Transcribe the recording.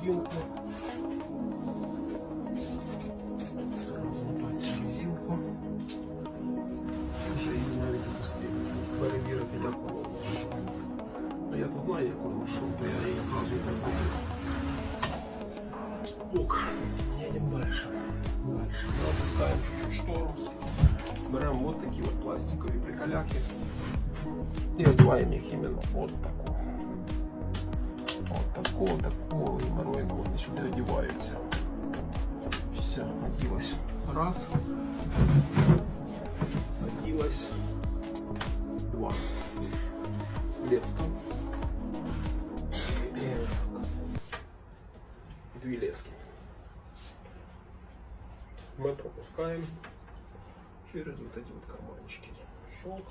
резинку. Размотать цю резинку. Вже її навіть опустив. Перевірити, як воно може. Ну я то знаю, як воно йшов, то я її зразу і так роблю. Ок, едем дальше. Дальше. Мы опускаем чуть-чуть штору. Берем вот такие вот пластиковые приколяки. И одеваем их именно вот такого. Вот такого, такого. Сюда одеваются. Все, оделась. Раз. Оделась. Два. Леска. Две лески. Мы пропускаем через вот эти вот карманчики. Щелк.